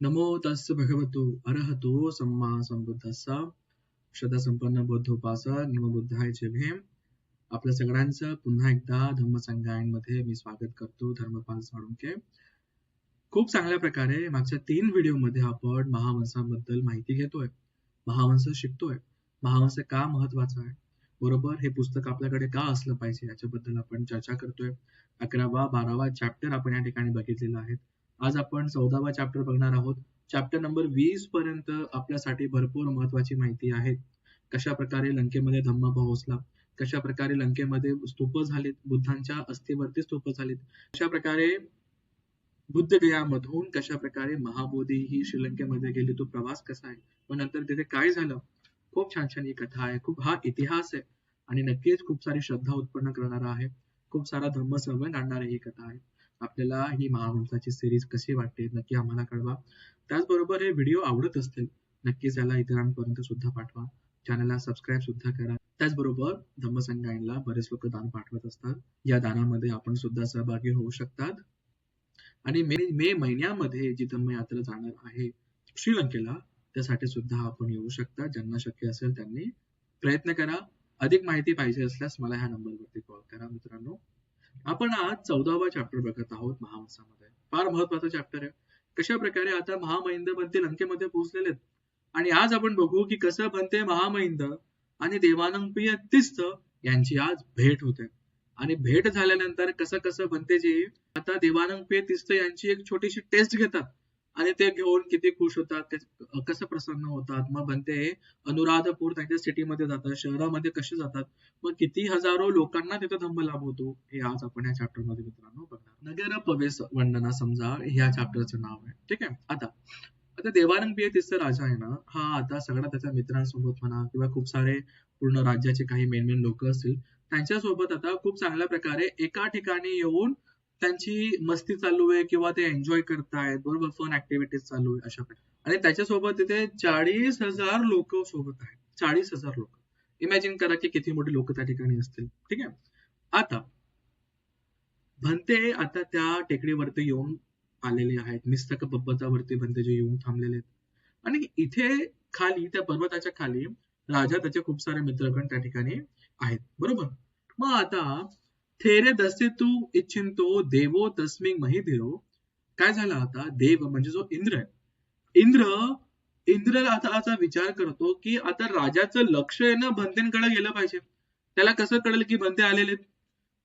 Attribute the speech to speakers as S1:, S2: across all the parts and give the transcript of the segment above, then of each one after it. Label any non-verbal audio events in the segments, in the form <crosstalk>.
S1: नमो तस् भगवतो अरहतो सम्मा संबुद्धस्सा श्रद्धासंपन्न बुद्धोपासक निमबुद्धाय जय भीम आपल्या सगळ्यांचं पुन्हा एकदा धम्मसंगायांमध्ये मी स्वागत करतो धर्मपाल साळुंके. खूप चांगल्या प्रकारे मागच्या तीन व्हिडिओमध्ये आपण महावंसाबद्दल माहिती घेतोय महावंस शिकतोय महावंस का महत्त्वाचा आहे बरोबर? हे पुस्तक आपल्याकडे का असलं पाहिजे याच्याबद्दल आपण चर्चा करतोय. अकरावा बारावा चॅप्टर आपण या ठिकाणी बघितलेला आहे. आज आपण चौदावा चॅप्टर बघणार आहोत. चॅप्टर नंबर वीस पर्यंत आपल्यासाठी भरपूर महत्वाची माहिती आहे. कशा प्रकारे लंकेमध्ये धम्मा पोहोचला कशा प्रकारे लंकेमध्ये स्तूप झालेत? बुद्धांच्या अस्थीवरती स्तूप झालेत. कशा प्रकारे बुद्धगयामधून कशा प्रकारे महाबोधी ही श्रीलंकेमध्ये गेली? तो प्रवास कसा आहे? व नंतर तिथे काय झालं? खूप छान छान ही कथा आहे. खूप हा इतिहास आहे. आणि नक्कीच खूप सारी श्रद्धा उत्पन्न करणारा आहे. खूप सारा धर्म संबंध आणणारी ही कथा आहे. आपल्याला ही महावंशाची सिरीज कशी वाटते नक्की आम्हाला कळवा. त्याचबरोबर हे व्हिडिओ आवडत असतील नक्कीच याला इतरांपर्यंत सुद्धा पाठवा. चॅनलला सबस्क्राईब सुद्धा करा. त्याचबरोबर धम्मसंगाईनला बरेच लोक दान पाठवत असतात. या दानामध्ये आपण सुद्धा सहभागी होऊ शकतात. आणि मे मे महिन्यामध्ये जी धम्मयात्रा जाणार आहे श्रीलंकेला त्यासाठी सुद्धा आपण येऊ शकता. ज्यांना शक्य असेल त्यांनी प्रयत्न करा. अधिक माहिती पाहिजे असल्यास मला ह्या नंबरवरती कॉल करा मित्रांनो. आपण आज चौदावा चॅप्टर बघत आहोत महामसामध्ये. फार महत्त्वाचा चॅप्टर आहे. कशा प्रकारे आता महामहिंद बनते लंकेमध्ये पोहोचलेले आणि आज आपण बघू की कसं बनते महामहिंद आणि देवानंद तिस्त यांची आज भेट होते. आणि भेट झाल्यानंतर कसं कसं बनते जे आता देवानंद तिस्त यांची एक छोटीशी टेस्ट घेतात. आणि ते घेऊन किती खुश होतात ते कसं प्रसन्न होतात? मग बनते अनुराधपूर त्यांच्या सिटीमध्ये जातात शहरामध्ये कसे जातात? मग किती हजारो लोकांना तिथं धम्म लाभ होतो हे आज आपण या चॅप्टरमध्ये मित्रांनो बघणार. नगर प्रवेश वंदना समजा ह्या चॅप्टरचं नाव आहे. ठीक आहे? आता आता देवानंद पिय तिसरा राजा आहे ना हा आता सगळ्या त्याच्या मित्रांसोबत म्हणा किंवा खूप सारे पूर्ण राज्याचे काही मेन मेन लोक असतील त्यांच्यासोबत आता खूप चांगल्या प्रकारे एका ठिकाणी येऊन त्यांची मस्ती चालू आहे किंवा ते एन्जॉय करतायत बरोबर? फन ऍक्टिव्हिटीज चालू आहे अशा आणि त्याच्यासोबत तिथे चाळीस हजार लोक सोबत आहेत. चाळीस हजार लोक. इमॅजिन करा की किती मोठी लोक त्या ठिकाणी असतील. ठीक आहे? आता भंते आता त्या टेकडीवरती येऊन आलेले आहेत. निस्तक पर्वतावरती भंते जे येऊन थांबलेले आहेत. आणि इथे खाली त्या पर्वताच्या खाली राजा त्याचे खूप सारे मित्रगण त्या ठिकाणी आहेत. बरोबर? मग आता थेरे दसे तू इच्छिंतो देवो तस्मिंग महिधिरो. काय झाला आता? देव म्हणजे जो इंद्र आहे. इंद्र इंद्र आता असा विचार करतो की आता राजाचं लक्ष आहे ना भंतेंकडे गेलं पाहिजे. त्याला कसं कळेल की भंते आलेले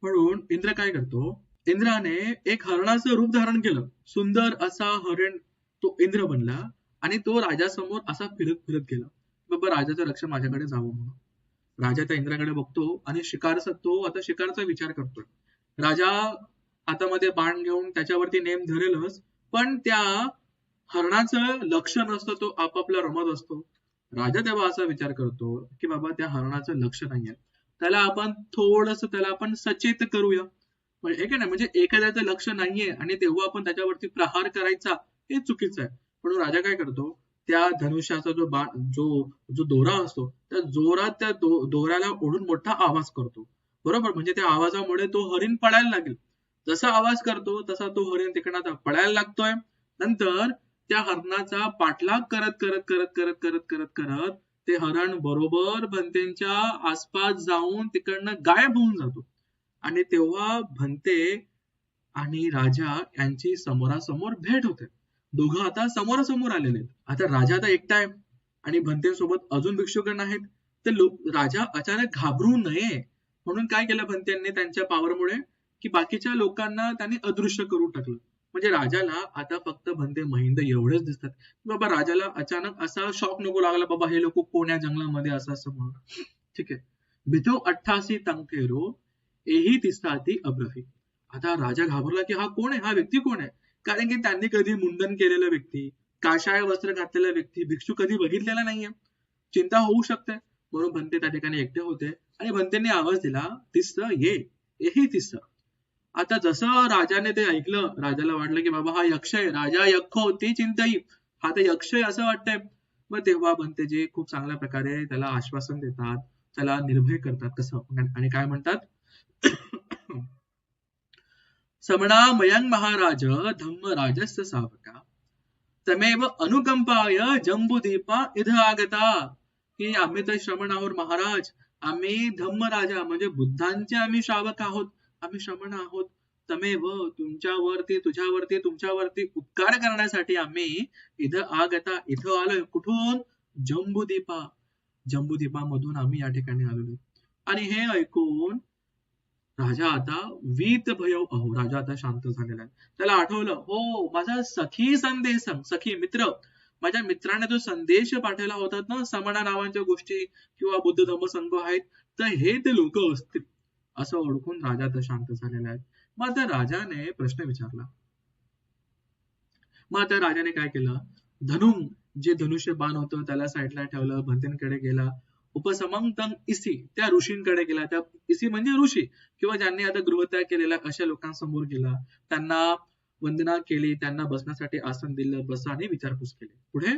S1: म्हणून इंद्र काय करतो? इंद्राने एक हरणाचं रूप धारण केलं. सुंदर असा हरण तो इंद्र बनला आणि तो राजासमोर असा फिरत फिरत गेला. बाबा राजाचं लक्ष माझ्याकडे जावं म्हणून. राजा त्या इंद्राकडे बघतो आणि शिकारचा तो आता शिकारचा विचार करतोय. राजा हातामध्ये बाण घेऊन त्याच्यावरती नेम धरेलच पण त्या हरणाचं लक्ष नसतं तो आपापला रमत असतो. राजा तेव्हा असा विचार करतो की बाबा त्या हरणाचं लक्ष नाहीये. त्याला आपण थोडस त्याला आपण सचेत करूया. म्हणजे ना म्हणजे एखाद्याचं लक्ष नाहीये आणि तेव्हा आपण त्याच्यावरती प्रहार करायचा हे चुकीचं आहे. म्हणून राजा काय करतो त्या धनुष्याचा जो बा जो जो दोरा असतो त्या जोरात त्या दो, दोऱ्याला ओढून मोठा आवाज करतो. बरोबर? म्हणजे त्या आवाजामुळे तो हरिण पळायला लागेल. जसा आवाज करतो तसा तो हरिण तिकडे पळायला लागतोय. नंतर त्या हरणाचा पाठलाग करत करत करत करत करत करत करत ते हरण बरोबर भंतेच्या आसपास जाऊन तिकडनं गायब होऊन जातो. आणि तेव्हा भंते आणि राजा यांची समोरासमोर भेट होते. दोघं आता समोरासमोर आलेले आहेत. आता राजा आता एकटा आहे आणि भंतेसोबत अजून भिक्षुगण आहेत. तर राजा अचानक घाबरू नये. म्हणून काय केलं भंत्यांनी त्यांच्या पावरमुळे? की बाकीच्या लोकांना त्यांनी अदृश्य करून टाकलं. म्हणजे राजाला आता फक्त भंते महिंद एवढेच दिसतात. बाबा राजाला अचानक असा शॉक नको लागला. बाबा हे लोक कोण्या जंगलामध्ये? असं असं म्हणून. ठीक आहे. भितो अठ्ठासी तंकेरो एही ती अब्रही. आता राजा घाबरला की हा कोण आहे? हा व्यक्ती कोण आहे? कारण की त्यांनी कधी मुंडन केलेला व्यक्ती काशाय वस्त्र घातलेला व्यक्ती भिक्षू कधी बघितलेला नाहीये. चिंता होऊ शकते. म्हणून भंते त्या ठिकाणी एकटे होते. आणि भंतेने आवाज दिला तिस्त ये. एही तिस्त आता जसं राजाने ते ऐकलं राजाला वाटलं की बाबा हा यक्ष आहे राजा यक्ष चिंता चिंताई. हा तर यक्ष आहे असं वाटतंय. मग तेव्हा भंतेजी खूप चांगल्या प्रकारे त्याला आश्वासन देतात त्याला निर्भय करतात कसं? आणि काय म्हणतात? समणा मयंग महाराज धम्मराजस्य सावका। तमेव अनुकंपाय जम्बुदीपा इध आगता। की आम्ही तर श्रमण आहोत महाराज। आम्ही धम्मराजा म्हणजे बुद्धांचे आम्ही श्रावक आहोत। आम्ही श्रमण आहोत। तमेव तुमच्यावरती तुझ्यावरती तुमच्यावरती उपकार करण्यासाठी आम्ही इथं आगता इथं आलोय. कुठून? जम्बुदीपा. मधून आम्ही या ठिकाणी आलेलो आणि हे ऐकून राजा आता वीत भयव अहो राजा आता शांत झालेला आहे. त्याला आठवलं हो माझा सखी संदेश सखी मित्र. माझ्या मित्राने जो संदेश पाठवला होता ना समणा नावांच्या गोष्टी किंवा बुद्ध धम्म संघ आहेत तर हे ते लोक असतील. असं ओळखून राजा तर शांत झालेला आहे. मग आता राजाने प्रश्न विचारला. मग आता राजाने काय केलं? धनु जे धनुष्य बाण होतं त्याला साईडला ठेवलं भंतेंकडे गेला. उपसमंतम इसी त्या ऋषींकडे गेला. त्या इसी म्हणजे ऋषी किंवा ज्यांनी आता गृहत्याग केलेला अशा लोकांसमोर गेला त्यांना वंदना केली त्यांना बसण्यासाठी आसन दिलं बसा आणि विचारपूस केली. पुढे?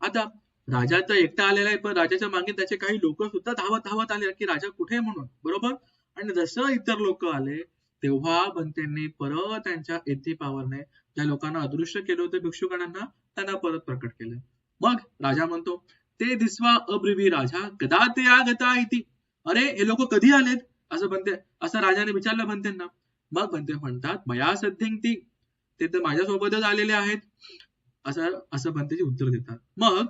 S1: आता राजा तर एकटा आलेला आहे पण राजाच्या मागे त्याचे काही लोक सुद्धा धावत धावत आले की राजा कुठे म्हणून? बरोबर? आणि जसं इतर लोक आले तेव्हा बनतेंनी परत त्यांच्या एथी पावरने ज्या लोकांना अदृश्य केलं होतं भिक्षुकांना त्यांना परत प्रकट केलं. मग राजा म्हणतो ते दिसवा अब्रिवी राजा कदा ते आगता इति. अरे हे लोक कधी आलेत? असं म्हणते असं राजाने विचारलं बनतेंना मग म्हणते म्हणतात मया सध्यंती ते तर माझ्यासोबतच आलेले आहेत. असं असं म्हणते उत्तर देतात. मग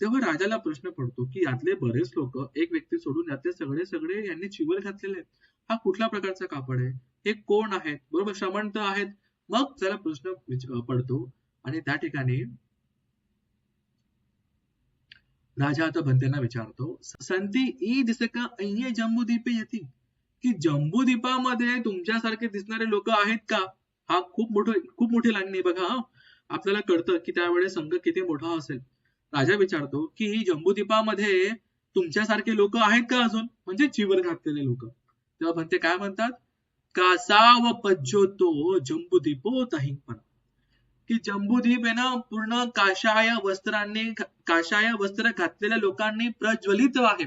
S1: तेव्हा राजाला प्रश्न पडतो की यातले बरेच लोक एक व्यक्ती सोडून यातले सगळे सगळे यांनी चिवर घातलेले आहेत. हा कुठल्या प्रकारचा कापड आहे? हे कोण आहेत? बरोबर श्रमंत आहेत. मग त्याला प्रश्न पडतो. आणि त्या ठिकाणी राजा आता बनतेना विचारतो संती ई दिसका अय्ये जम्बूद्वीपे येते. की जम्बूद्वीपामध्ये तुमच्यासारखे दिसणारे लोक आहेत का? हा खूप मोठं खूप मोठी लागणी बघा आपल्याला कळतं की त्यावेळेस संघ किती मोठा असेल. राजा विचारतो की ही जम्बूद्वीपामध्ये तुमच्यासारखे लोक आहेत का अजून? म्हणजे चिवर घातलेले लोक. तेव्हा म्हणते काय म्हणतात कासाव पज्जोतो जम्बुदीपो पण की जम्बूद्वीप आहे ना पूर्ण काशाय वस्त्रांनी काशाय वस्त्र घातलेल्या लोकांनी प्रज्वलित आहे.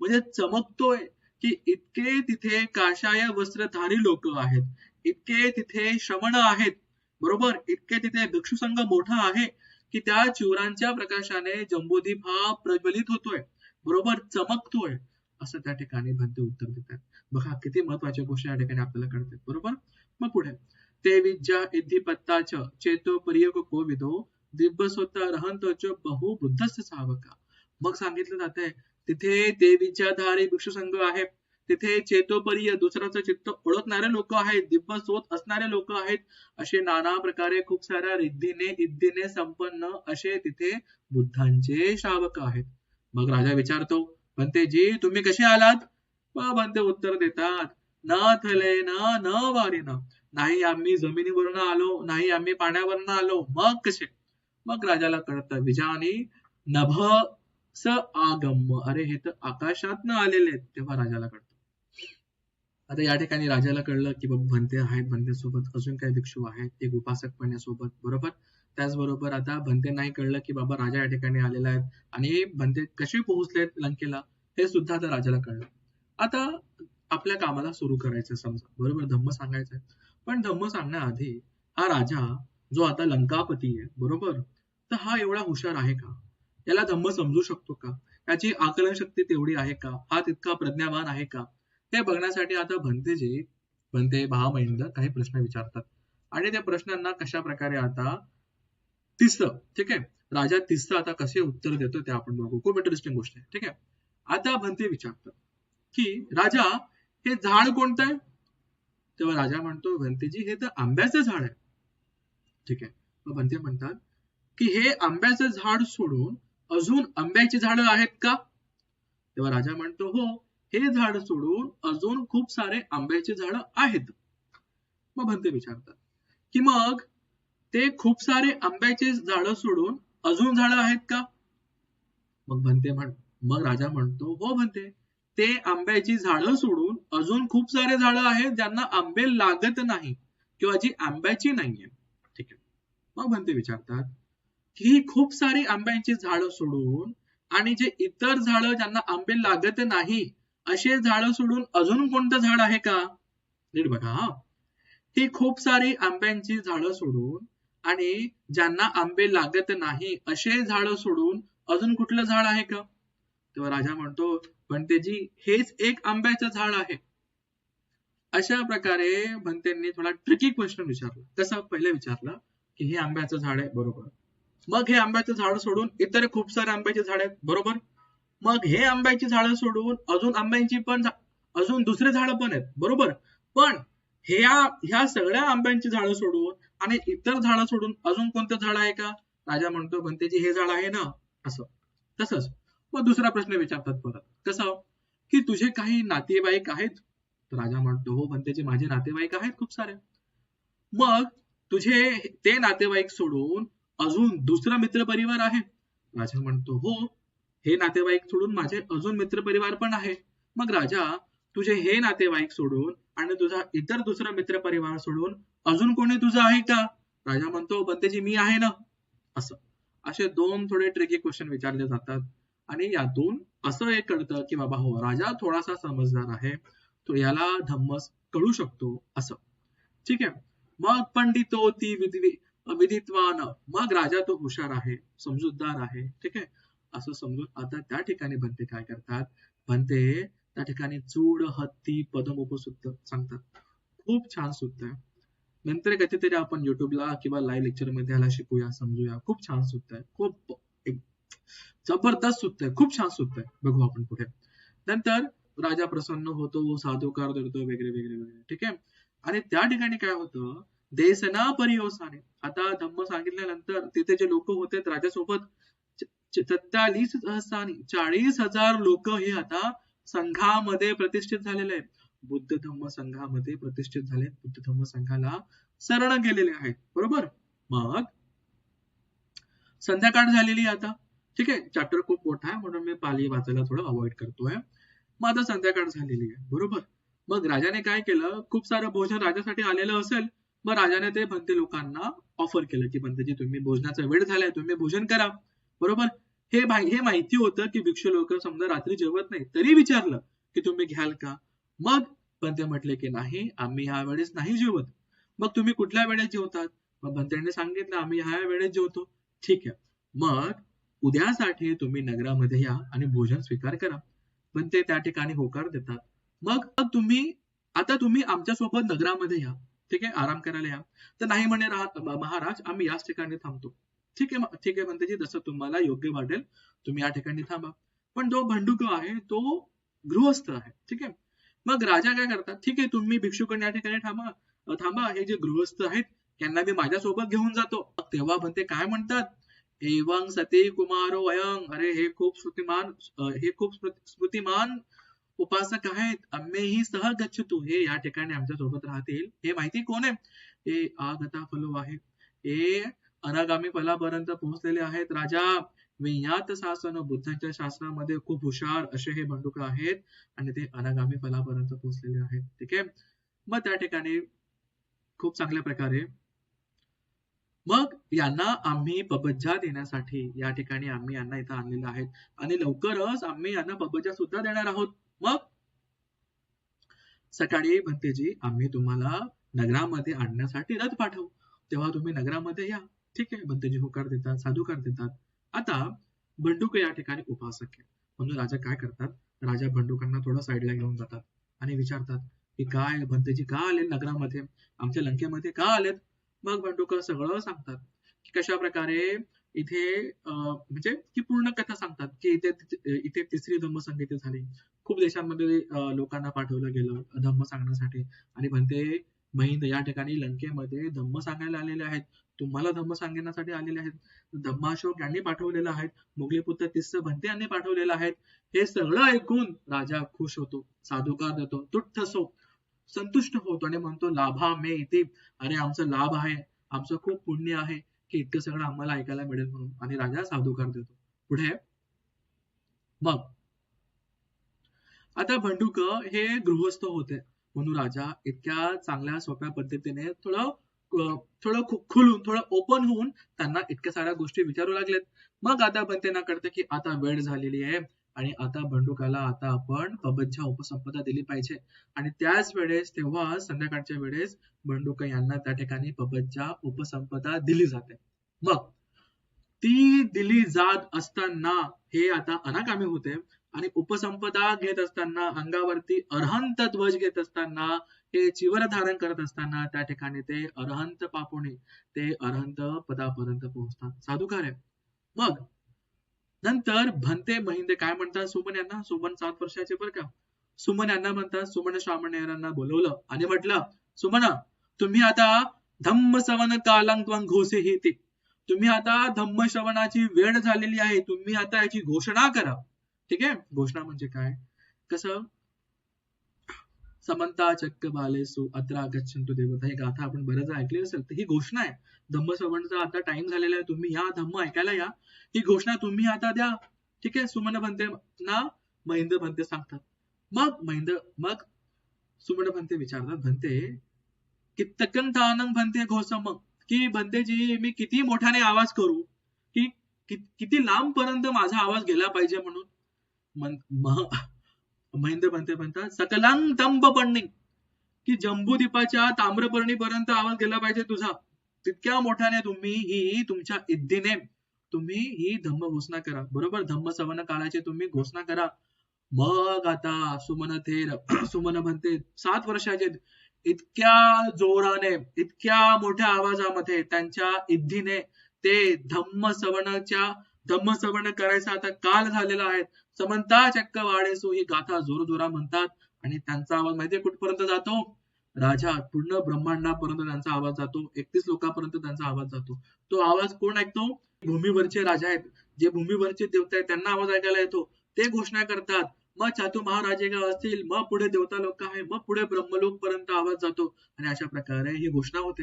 S1: म्हणजे चमकतोय की इतके तिथे काशाय वस्त्रधारी लोक आहेत. इतके तिथे श्रवण आहेत. बरोबर? इतके तिथे भिक्षुसंघ मोठा आहे की त्या चिवरांच्या प्रकाशाने जम्बूद्वीप हा प्रज्वलित होतोय. बरोबर? चमकतोय. असं त्या ठिकाणी भंते उत्तर देतात. बघा किती महत्त्वाच्या गोष्टी या ठिकाणी आपल्याला कळतात. बरोबर? मग पुढे. ते विद्या इद्धिपत्ताच चेतो पर्यक कोविदो दिव्य स्वतः रहंतच बहु बुद्धस्य सावका. मग सांगितलं जात आहे तिथे ते विद्याधारी भिक्षुसंघ आहे तिथे चेतोपरीय दुसऱ्याचं चित्त ओळखणारे लोक आहेत दिव्य सोत असणारे लोक आहेत. असे नाना प्रकारे खूप साऱ्या रिद्धीने इद्दीने संपन्न असे तिथे बुद्धांचे श्रावक आहेत. मग राजा विचारतो म्हणते जी तुम्ही कसे आलात? म्हणते उत्तर देतात. न थले न न वारीन. नाही आम्ही जमिनीवरनं आलो नाही आम्ही पाण्यावरनं आलो मग कसे? मग राजाला कळत विजानी नभ स आगम अरे हे तर आकाशात न आलेले आहेत तेव्हा राजाला कळत. आता या ठिकाणी राजाला कळलं की बघ भंते आहेत भंतेसोबत अजून काही भिक्षू आहेत एक उपासक पण सोबत बरोबर? त्याचबरोबर आता भंते नाही कळलं की बाबा राजा या ठिकाणी आलेला आहेत आणि भंते कसे पोहोचलेत लंकेला हे सुद्धा आता राजाला कळलं. आता आपल्या कामाला सुरू करायचं समजा. बरोबर? धम्म सांगायचंय पण धम्म सांगण्याआधी हा राजा जो आता लंकापती आहे बरोबर? तर हा एवढा हुशार आहे का? याला धम्म समजू शकतो का? त्याची आकलन शक्ती तेवढी आहे का? हा तितका प्रज्ञावान आहे का? हे बघण्यासाठी आता भंतेजी भंते महामहिंद काही प्रश्न विचारतात. आणि त्या प्रश्नांना कशा प्रकारे आता तिस्त ठीक आहे? राजा तिस्त आता कसे उत्तर देतो ते आपण बघू. खूप इंटरेस्टिंग गोष्ट आहे ठीक आहे? आता भंते विचारतात की राजा हे झाड कोणतं आहे? तेव्हा राजा म्हणतो भंतेजी हे तर आंब्याचं झाड आहे. ठीक आहे. मग भंते म्हणतात की हे आंब्याचं झाड सोडून अजून आंब्याची झाडं आहेत का? तेव्हा राजा म्हणतो हो हे झाड सोडून अजून खूप सारे आंब्याची झाडं आहेत. मग भंते विचारतात की मग ते खूप सारे आंब्याचे झाडं सोडून अजून झाडं आहेत का? मग भंते म्हण मग राजा म्हणतो हो भंते ते आंब्याची झाडं सोडून अजून खूप सारे झाडं आहेत ज्यांना आंबे लागत नाही किंवा जी आंब्याची नाहीये. ठीक आहे. मग म्हणते विचारतात की खूप सारी आंब्यांची झाडं सोडून आणि जे इतर झाडं ज्यांना आंबे लागत नाही असे झाडं सोडून अजून कोणतं झाड आहे का? नीट बघा ही. खूप सारी आंब्यांची झाडं सोडून आणि ज्यांना आंबे लागत नाही असे झाड सोडून अजून कुठलं झाड आहे का? तेव्हा राजा म्हणतो बनतेजी हेच एक आंब्याचं झाड आहे. अशा प्रकारे भंतेंनी थोडा ट्रिकी क्वेश्चन विचारला. कसं पहिले विचारलं की हे आंब्याचं झाड आहे बरोबर. मग हे आंब्याचं झाड सोडून इतर खूप सारे आंब्याचे झाड आहेत बरोबर. मग हे आंब्याची झाडं सोडून अजून आंब्यांची पण अजून दुसरे झाड पण आहेत बरोबर. पण ह्या ह्या सगळ्या आंब्यांची झाडं सोडून आणि इतर झाडं सोडून अजून कोणतं झाड आहे का? राजा म्हणतो भंतेजी हे झाड आहे ना? असं. तसंच. मग दुसरा प्रश्न विचारतात परत. कसं हो? की तुझे काही नातेवाईक आहेत? राजा म्हणतो हो पण त्याचे माझे नातेवाईक आहेत खूप सारे. मग तुझे ते नातेवाईक सोडून अजून दुसरा मित्र परिवार आहे? राजा म्हणतो हो हे नातेवाईक सोडून माझे अजून मित्र परिवार पण आहे. मग राजा तुझे हे नातेवाईक सोडून आणि तुझा इतर दुसरा मित्र परिवार सोडून अजून कोणी तुझा आहे का? राजा म्हणतो हो, पण त्याची मी आहे ना. असं. असे दोन थोडे ट्रिकी क्वेश्चन विचारले जातात. आणि यातून असं एक कळतं की बाबा हो राजा थोडासा समजदार आहे तो याला धम्मस कळू शकतो असं. ठीक आहे? मग पंडितो ती विधवी विधित्वान मग राजा तो हुशार आहे समजूतदार आहे ठीक आहे? असं समजून आता त्या ठिकाणी बनते काय करतात? बनते त्या ठिकाणी चूड हत्ती पदम उपसुद्ध सांगतात. खूप छान सुद्ध आहे. नंतर कधीतरी आपण युट्यूबला किंवा लाईव्ह लेक्चरमध्ये ह्याला शिकूया समजूया. खूप छान सुद्ध आहे. खूप जबरदस्त सुद्ध आहे. खूप छान सुद्ध आहे. बघू आपण पुढे. नंतर राजा प्रसन्न होतो साधुकार धरतो वगैरे वगैरे वगैरे. ठीक आहे? आणि त्या ठिकाणी काय होतं? देसना परियोसाने. आता धम्म सांगितल्यानंतर तिथे जे लोक होते राजासोबत सत्तावीस सहसानी चाळीस हजार लोक हे आता संघामध्ये प्रतिष्ठित झालेले आहेत. बुद्ध धम्म संघामध्ये प्रतिष्ठित झाले. बुद्ध धम्म संघाला शरण गेलेले आहेत. बरोबर? मग? संध्याकाळ झालेली आता. ठीक आहे? चॅप्टर खूप मोठा आहे म्हणून मी पाली वाचायला थोडं अवॉइड करतोय. मग आता संध्याकाळ झालेली आहे बरोबर? मग राजाने काय केलं? खूप सारं भोजन राजासाठी आलेलं असेल मग राजाने ते भंते लोकांना ऑफर केलं की भंतेजी तुम्ही भोजनाचा वेळ झालाय तुम्ही भोजन करा. बरोबर? हे हे माहिती होतं की भिक्षू लोक समजा रात्री जेवत नाही तरी विचारलं की तुम्ही घ्याल का? मग पण ते म्हटले की नाही आम्ही ह्या वेळेस नाही जेवत. मग तुम्ही कुठल्या वेळेस जेवतात? मग भंत्यांनी सांगितलं आम्ही ह्या वेळेस जेवतो. ठीक आहे. मग उद्यासाठी तुम्ही नगरामध्ये या आणि भोजन स्वीकार करा. पण ते त्या ठिकाणी होकार देतात. मग तुम्ही आता तुम्ही आमच्यासोबत नगरामध्ये या. ठीक आहे? आराम करायला या. तर नाही म्हणे महाराज आम्ही याच ठिकाणी थांबतो. ठीक आहे ठीक आहे म्हणते जसं तुम्हाला योग्य वाटेल तुम्ही या ठिकाणी थांबा. पण जो भंडुक आहे तो गृहस्थ आहे. ठीक आहे? मग राजा काय करतात? ठीक आहे तुम्ही भिक्षुकण या ठिकाणी थांबा. थांबा हे जे गृहस्थ आहेत त्यांना मी माझ्यासोबत घेऊन जातो. तेव्हा म्हणते काय म्हणतात? एवं सती कुमारो वयं अरे हे खूप स्मृतिमान हे खूप स्मृतिमान उपासक आहेत. आम्ही सह गच्छतु हे या ठिकाणी आमच्यासोबत राहतील. हे माहिती कोण आहे? हे आगता फलो आहेत. हे अनागामी फलापर्यंत पोहोचलेले आहेत. राजा विज्ञात शासन बुद्धांच्या शासनामध्ये खूप हुशार असे हे बंडुक आहेत आणि ते अनागामी फलापर्यंत पोहोचलेले आहेत. ठीक आहे? मग त्या ठिकाणी खूप चांगल्या प्रकारे मग यांना आम्ही पबज्जा देण्यासाठी या ठिकाणी आम्ही यांना इथं आणलेलं आहे. आणि लवकरच आम्ही यांना पबज्जा सुद्धा देणार आहोत. मग सकाळी भंतेजी आम्ही तुम्हाला नगरामध्ये आणण्यासाठी रथ पाठवू. तेव्हा तुम्ही नगरामध्ये या. ठीक आहे बंतेजी होकार देतात साधूकार देतात. आता भंडूक या ठिकाणी उपासक आहे. म्हणून राजा काय करतात? राजा बंडुकांना थोडं साईडला घेऊन जातात आणि विचारतात की काय बंतेजी का आले नगरामध्ये? आमच्या लंकेमध्ये का आलेत? मग बंडुक सगळं सांगतात. की कशा प्रकारे इथे म्हणजे की पूर्ण कथा सांगतात. की इथे इथे तिसरी धम्मसंगीती झाली. खूप देशांमध्ये लोकांना पाठवलं गेलं धम्म सांगण्यासाठी. आणि म्हणते महिंद या ठिकाणी लंकेमध्ये धम्म सांगायला आलेले आहेत. तुम्हाला धम्म सांगण्यासाठी आलेले आहेत. धम्माशोक यांनी पाठवलेला आहे मुघली पुत्र तिस्स भंते यांनी पाठवलेला आहे हे सगळं ऐकून राजा खुश होतो. साधुकार देतो. तुठ्ठ सो संतुष्ट होतो आणि म्हणतो लाभा मे इथे अरे आमचं लाभ आहे आमचं खूप पुण्य आहे की इतकं सगळं आम्हाला ऐकायला मिळेल म्हणून आणि राजा साधूकार देतो. पुढे. मग. आता भंडुक हे गृहस्थ होते. म्हणून राजा इतक्या चांगल्या सोप्या पद्धतीने थोडं थोडं खुलून थोडं ओपन होऊन त्यांना इतक्या साऱ्या गोष्टी विचारू लागल्यात मग आता पण त्यांना कळतं की आता वेळ झालेली आहे. आणि आता बंडुकाला आता आपण पबच्या उपसंपदा दिली पाहिजे. आणि त्याच वेळेस तेव्हा संध्याकाळच्या वेळेस बंडुका यांना त्या ठिकाणी पबच्या उपसंपदा दिली जाते. मग ती दिली जात असताना हे आता अनाकामी होते. आणि उपसंपदा घेत असताना अंगावरती अरहंत ध्वज घेत असताना हे चिवर धारण करत असताना त्या ठिकाणी ते अरहंत पापुणे ते अरहंत पदापर्यंत पोहोचतात. साधुकार आहे मग नंतर भंते महिंदे काय म्हणतात सुमन यांना? सुमन सात वर्षाचे बरं का? सुमन यांना म्हणतात सुमन श्रामणेरांना बोलवलं. आणि म्हटलं सुमन तुम्ही आता धम्म सवन कालांत्वं घोसे हे ते तुम्ही आता धम्म श्रवणाची वेळ झालेली आहे. तुम्ही आता याची घोषणा करा. ठीक आहे? घोषणा म्हणजे काय? कसं? समंता चक्क बालेसु अत्र आगच्छंतु देवता. ही गाथा आपण बरेच ऐकली असेल. तर ही घोषणा आहे. धम्म श्रवणचा आता टाइम झालेला आहे. तुम्ही या धम्म ऐकायला या. ही घोषणा तुम्ही आता द्या. ठीक आहे? सुमन भंते ना महेंद्र भंते सांगतात. मग महेंद्र मग सुमन भंते विचारतात भंते कितकंतानं भंते घोषम? की भंतेजी मी किती मोठ्याने आवाज करू? की किती लांब पर्यंत माझा आवाज गेला पाहिजे म्हणून? मग महेंद्र म्हणते म्हणतात सकलांग तंब पडणे. की जम्बूद्वीपाच्या ताम्रपर्णी पर्यंत आवाज गेला पाहिजे तुझा. तितक्या मोठ्याने तुम्ही ही तुमच्या इद्दीने तुम्ही ही धम्म घोषणा करा. बरोबर? धम्म सवन काळाची तुम्ही घोषणा करा. मग आता सुमन थेर <clears throat> सुमन म्हणते सात वर्षाचे इतक्या जोराने इतक्या मोठ्या आवाजामध्ये त्यांच्या इद्दीने ते धम्म सवनाच्या धम्म सवर्ण करायचा आता काल झालेला आहे. समंता चक्क वाडेसो ही गाथा जोरजोरा म्हणतात आणि त्यांचा आवाज माहितीये कुठपर्यंत जातो? राजा पूर्ण ब्रह्मांडापर्यंत त्यांचा आवाज जातो. एकतीस लोकांपर्यंत त्यांचा आवाज जातो. तो आवाज कोण ऐकतो? भूमीवरचे राजा आहेत. जे भूमीवरचे देवता आहेत त्यांना आवाज ऐकायला येतो. ते घोषणा करतात. मग चातू महाराजे गाव असतील मग पुढे देवता लोक आहे मग पुढे ब्रह्मलोक पर्यंत आवाज जातो. आणि अशा प्रकारे ही घोषणा होते.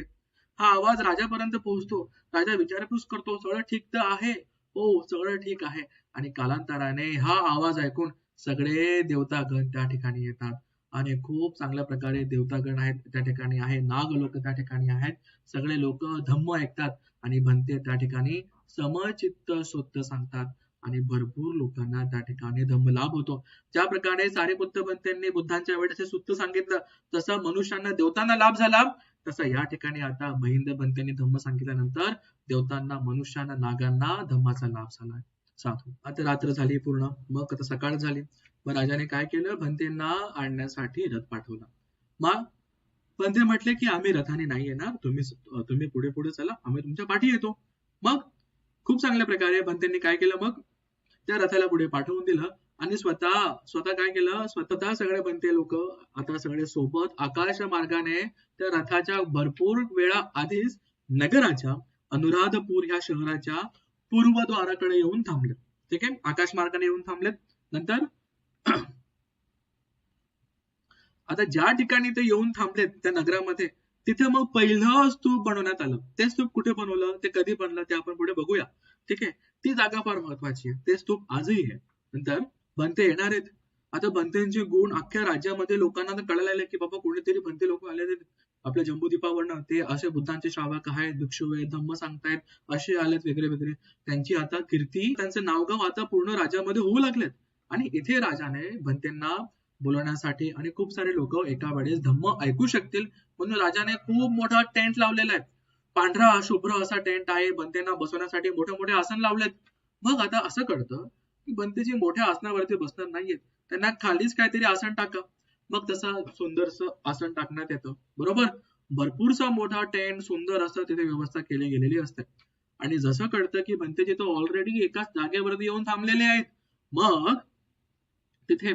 S1: हा आवाज राजापर्यंत पोहोचतो. राजा विचारपूस करतो सगळं ठीक तर आहे? हो सगळं ठीक आहे. आणि कालांतराने हा आवाज ऐकून सगळे देवतागण त्या ठिकाणी येतात. आणि खूप चांगल्या प्रकारे देवतागण आहेत त्या ठिकाणी आहे नाग लोक त्या ठिकाणी आहेत. सगळे लोक धम्म ऐकतात आणि भंते त्या ठिकाणी समचित्त स्वत सांगतात. आणि भरपूर लोकांना त्या ठिकाणी धम्म लाभ होतो. ज्या प्रकारे सारेपुत्र भंतेंनी बुद्धांच्या वेळेस सुत्त सांगितलं तसं मनुष्यांना देवतांना लाभ झाला. तसं या ठिकाणी आता महिंद भंतेंनी धम्म सांगितल्यानंतर देवतांना मनुष्यांना नागांना धम्माचा लाभ झाला. साधू. आता रात्र झाली पूर्ण. मग आता सकाळ झाली. मग राजाने काय केलं? भंतेंना आणण्यासाठी रथ पाठवला. मग भंते म्हटले की आम्ही रथाने नाही येणार. तुम्ही तुम्ही पुढे पुढे चला. आम्ही तुमच्या पाठी येतो. मग खूप चांगल्या प्रकारे भंतेंनी काय केलं? मग त्या रथाला पुढे पाठवून दिलं आणि स्वतः स्वतः काय केलं? स्वतः सगळे बनते लोक आता सगळे सोबत आकाश मार्गाने त्या रथाच्या भरपूर वेळा आधीच नगराच्या अनुराधपूर ह्या शहराच्या पूर्वद्वाराकडे येऊन थांबले. ठीक आहे? आकाश मार्गाने येऊन थांबलेत. नंतर <clears throat> आता ज्या ठिकाणी ते येऊन थांबलेत त्या नगरामध्ये तिथे मग पहिलं स्तूप बनवण्यात आलं. ते स्तूप कुठे बनवलं ते कधी बनलं ते आपण पुढे बघूया. ठीक आहे? ती जागा फार महत्वाची आहे. ते स्तूप आजही आहे. नंतर बनते येणार आहेत. आता बनतेंचे गुण अख्ख्या राज्यामध्ये लोकांना कळायला लागले की बाबा कोणीतरी बनते लोक आले आपल्या जम्बूद्वीपावरनं ते असे बुद्धांचे श्रावक आहेत भिक्षू आहेत धम्म सांगतायत असे आलेत वगैरे वगैरे त्यांची आता कीर्ती त्यांचं नावगाव आता पूर्ण राज्यामध्ये होऊ लागलेत. आणि इथे राजाने भंतेंना बोलवण्यासाठी आणि खूप सारे लोक एका वेळेस धम्म ऐकू शकतील. म्हणून राजाने खूप मोठा टेंट लावलेला आहे. पांढरा शुभ्र असा टेंट आहे. बनतेंना बसवण्यासाठी मोठे मोठे आसन लावलेत. मग आता असं कळतं की बनतेजी मोठ्या आसनावरती बसणार नाहीयेत. त्यांना खालीच काहीतरी आसन टाका. मग तसा सुंदरस आसन टाकण्यात येतं. बरोबर? भरपूरसा मोठा टेंट सुंदर असं तिथे व्यवस्था केली गेलेली असते. आणि जसं कळतं की बनतेजी तिथं ऑलरेडी एकाच जागेवरती येऊन थांबलेले आहेत. मग तिथे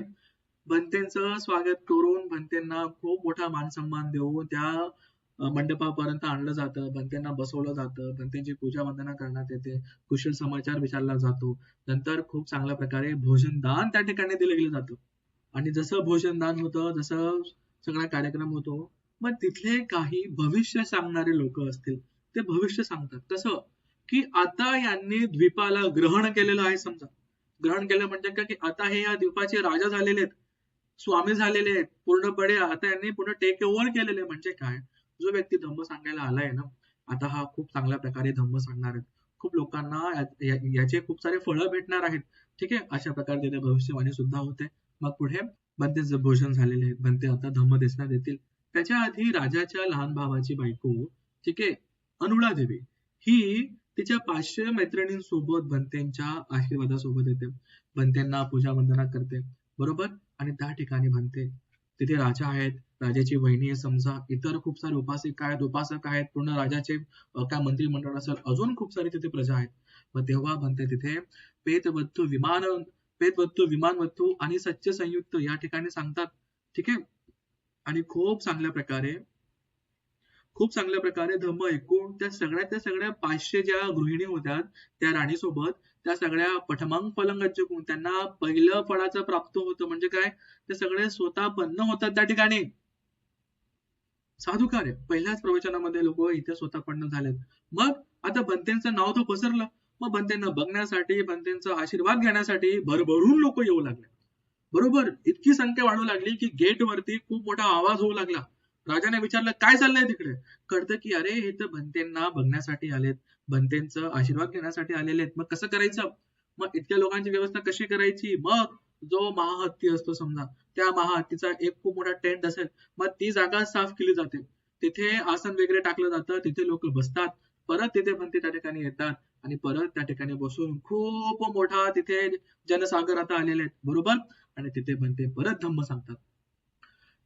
S1: भंतेंचं स्वागत करून भंतेंना खूप मोठा मान सन्मान देऊन त्या मंडपापर्यंत आणलं जातं. भंतेंना बसवलं जातं. भंतेंची पूजा वंदना करण्यात येते. कुशल समाचार विचारला जातो. नंतर खूप चांगल्या प्रकारे भोजनदान त्या ठिकाणी दिलं गेलं जातं. आणि जसं भोजनदान होतं जसं सगळा कार्यक्रम होतो मग तिथले काही भविष्य सांगणारे लोक असतील ते भविष्य सांगतात. कसं? की आता यांनी द्वीपाला ग्रहण केलेलं आहे समजा. ग्रहण केलं म्हणजे का की आता हे या द्वीपाचे राजा झालेले आहेत स्वामी झालेले आहेत पूर्णपणे आता यांनी पूर्ण टेक ओव्हर केलेले म्हणजे काय? जो व्यक्ती धम्म सांगायला आलाय ना आता हा खूप चांगल्या प्रकारे धम्म सांगणार आहेत खूप लोकांना याचे खूप सारे फळं भेटणार आहेत. ठीक आहे? अशा प्रकारे तिथे भविष्यवाणी सुद्धा होते. मग पुढे बनतेचं भोजन झालेले आहेत. बनते आता धम्म दिसण्यात येतील. त्याच्या आधी राजाच्या लहान भावाची बायको ठीक आहे अनुळा देवी. ही तिच्या पाचशे मैत्रिणींसोबत बनतेंच्या आशीर्वादासोबत येते. बनतेंना पूजा वंदना करते. बरोबर? आणि त्या ठिकाणी बनते. तिथे राजा आहेत. राजाची वहिनी आहे समजा. इतर खूप सारे उपासक आहेत. उपासक आहेत. पूर्ण राजाचे काय मंत्रिमंडळ असेल अजून खूप सारी तिथे प्रजा आहेत. मग तेव्हा बनते तिथे पेतवत्तू विमान पेतवत्तू विमानवत्तू आणि सच्च संयुक्त या ठिकाणी सांगतात. ठीक आहे? आणि खूप चांगल्या प्रकारे खूप चांगल्या प्रकारे धम्म ऐकून त्या सगळ्या त्या सगळ्या पाचशे ज्या गृहिणी होत्या त्या राणीसोबत त्या सगळ्या पठमांग फलंगात जिंकून त्यांना पहिलं फळाचं प्राप्त होतं म्हणजे काय? ते सगळे स्वतः पन्न होतात त्या ठिकाणी. साधू कार्य पहिल्याच प्रवचनामध्ये लोक इथे स्वतः पन्न झालेत. मग आता बनतेंचं नाव तर पसरलं. मग बनतेंना बघण्यासाठी बनतेंचा आशीर्वाद घेण्यासाठी भरभरून लोक येऊ लागले. बरोबर? इतकी संख्या वाढू लागली की गेट वरती खूप मोठा आवाज होऊ लागला. राजाने विचारलं काय चाललंय तिकडे? कळतं की अरे हे तर बनतेंना बघण्यासाठी आलेत. बनतेंचं आशीर्वाद घेण्यासाठी आलेले आहेत. मग कसं करायचं? मग इतक्या लोकांची व्यवस्था कशी करायची? मग जो महाहत्ती असतो समजा त्या महाहत्तीचा एक खूप मोठा टेंट असेल मग ती जागा साफ केली जाते. तिथे आसन वगैरे टाकलं जातं तिथे लोक बसतात. परत तिथे बनते त्या ठिकाणी येतात. आणि परत त्या ठिकाणी बसून खूप मोठा तिथे जनसागर आता आलेले आहेत बरोबर? आणि तिथे बनते परत धम्म सांगतात.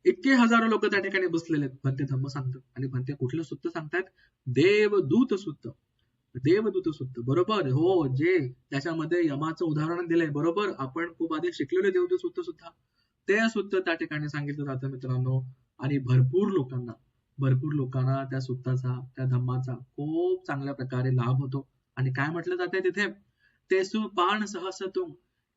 S1: इतके हजारो लोक त्या ठिकाणी बसलेले आहेत भंते धम्म सांगतात. आणि भंते कुठलं सुत्त सांगतात देवदूत सुत्त. देवदूत सुत्त बरोबर? हो जे त्याच्यामध्ये यमाचं उदाहरण दिलंय बरोबर? आपण खूप आधी शिकलेले देवदूत सुत्त सुद्धा. ते सुत्त त्या ठिकाणी सांगितलं जातं मित्रांनो. आणि भरपूर लोकांना भरपूर लोकांना त्या सुत्ताचा त्या धम्माचा खूप चांगल्या प्रकारे लाभ होतो. आणि काय म्हटलं जाते तिथे? ते पाण सहसतुम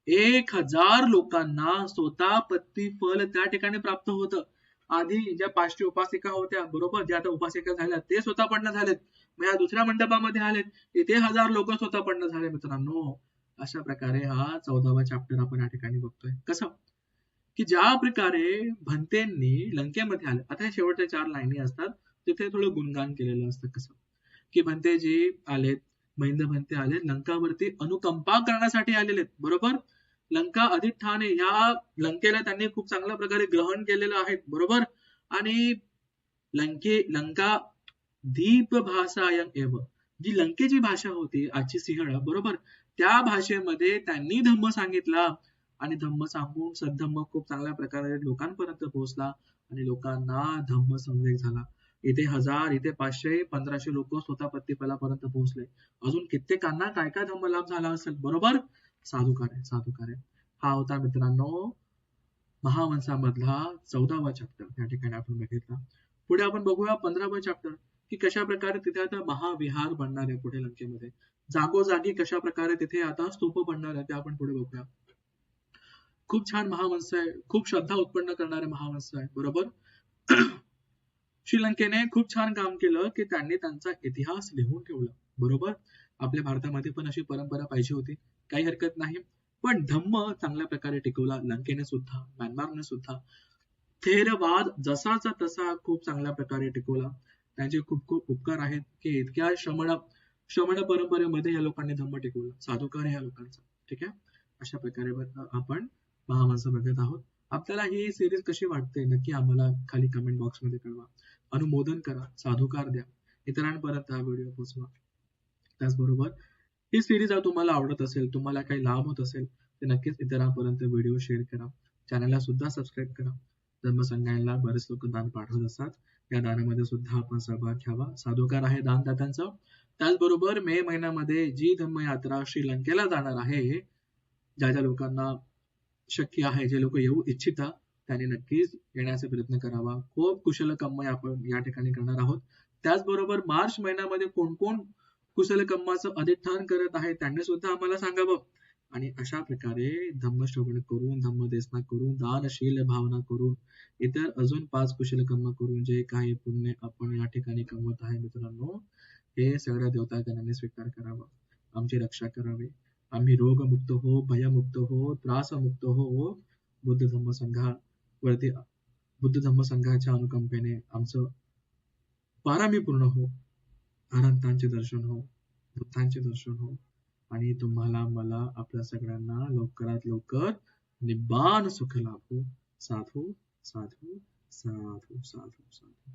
S1: एक हजार लोकांना स्वतः पत्ती फल त्या ठिकाणी प्राप्त होतं. आधी ज्या पाचशे उपासिका होत्या बरोबर? ज्या आता उपासिका झाल्या ते स्वतः पडणं झालेत. मग या दुसऱ्या मंडपामध्ये आलेत. तिथे हजार लोक स्वतः पडणं झाले मित्रांनो. अशा प्रकारे हा चौदावा चॅप्टर आपण या ठिकाणी बघतोय. कसं? की ज्या प्रकारे भंतेंनी लंकेमध्ये आले. आता हे शेवटच्या चार लाईनी असतात. तिथे थोडं गुणगान केलेलं असतं. कसं? की भंतेजी आलेत. महेंद्र भंते आले लंकावरती अनुकंपा करण्यासाठी आलेले आहेत बरोबर? लंका अधिक ठाणे या लंकेला त्यांनी खूप चांगल्या प्रकारे ग्रहण केलेलं आहे बरोबर? आणि लंके लंका दीप भाषायन एव. जी लंकेची भाषा होती आजची सिंहळ बरोबर? त्या भाषेमध्ये त्यांनी धम्म सांगितला आणि धम्म सांगून सद्धम्म खूप चांगल्या प्रकारे लोकांपर्यंत पोहोचला आणि लोकांना धम्म संदेश झाला. इथे हजार इथे पाचशे पंधराशे लोक स्वतः पत्तीफलापर्यंत पोहोचले. अजून कित्येकांना काय काय धम्म लाभ झाला असेल? बरोबर? साधुकार आहे साधुकार आहे हा होता मित्रांनो महावंशामधला चौदावा चॅप्टर या ठिकाणी आपण बघितला. पुढे आपण बघूया पंधरावा चॅप्टर की कशा प्रकारे तिथे आता महाविहार बनणार आहे पुढे लंकेमध्ये. जागोजागी कशा प्रकारे तिथे आता स्तूप बनणार आहे ते आपण पुढे बघूया. खूप छान महावंश आहे. खूप श्रद्धा उत्पन्न करणारे महावंश आहे. बरोबर? श्रीलंकेने खूप छान काम केलं की त्यांनी त्यांचा इतिहास लिहून ठेवला. बरोबर? आपल्या भारतामध्ये पण अशी परंपरा पाहिजे होती. काही हरकत नाही. पण धम्म चांगल्या प्रकारे टिकवला. लंकेने सुद्धा म्यानमारने सुद्धा. थेरवाद जसाचा तसा खूप चांगल्या प्रकारे टिकवला. त्यांचे खूप खूप उपकार आहेत की इतक्या श्रमण श्रमण परंपरेमध्ये या लोकांनी धम्म टिकवला. साधुकार या लोकांचा. ठीक आहे? अशा प्रकारे आपण महावंश बघत आहोत. आपल्याला ही सिरीज कशी वाटते? नक्की आम्हाला खाली कमेंट बॉक्समध्ये कळवा. अनुमोदन करा साधुकार द्या. इतरांपर्यंत हा व्हिडिओ पोहोचवा त्याचबरोबर ही सिरीज जर तुम्हाला आवडत असेल तुम्हाला काही लाभ होत असेल तर नक्कीच इतरांपर्यंत व्हिडिओ शेअर करा. चॅनलला सुद्धा सबस्क्राईब करा. धर्मसंघाला बरेच लोक दान पाठवत असतात. या दानामध्ये सुद्धा आपण सहभाग घ्यावा. साधुकार आहे दानदात्यांचं. त्याचबरोबर मे महिन्यामध्ये जी धम्मयात्रा श्रीलंकेला जाणार आहे ज्या ज्या लोकांना शक्य आहे जे लोक येऊ इच्छिता त्यांनी नक्कीच येण्याचा प्रयत्न करावा. खूप कुशल आपण या ठिकाणी करणार आहोत. त्याचबरोबर मार्च महिन्यामध्ये कोण कोण कुशल कम्माचं अधिष्ठान करत आहे त्यांनी सुद्धा आम्हाला सांगावं. आणि अशा प्रकारे धम्मश्रवण करून धम्मदेशना करून दानशील भावना करून इतर अजून पाच कुशल कर्म करून जे काही पुण्य आपण या ठिकाणी कमवत आहे मित्रांनो हे सगळ्या देवतागणांनी स्वीकार करावा. आमची रक्षा करावी. आम्ही रोगमुक्त हो भयमुक्त हो त्रासमुक्त हो बुद्ध धम्म वरती बुद्ध धम्म संघाच्या अनुकंपेने आमचं पारामी पूर्ण हो अनंतांचे दर्शन हो बुद्धांचे दर्शन हो. आणि तुम्हाला मला आपल्या सगळ्यांना लवकरात लवकर निब्बान सुख लाभो. साधू साधू साधू साधू साधू.